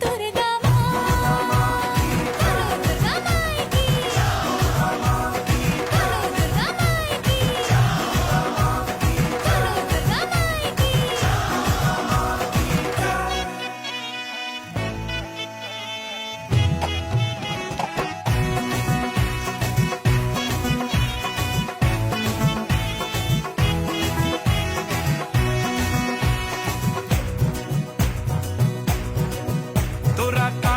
ধরে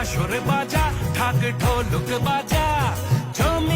বাজা ঢাক ঢোলক বাজা জমিয়ে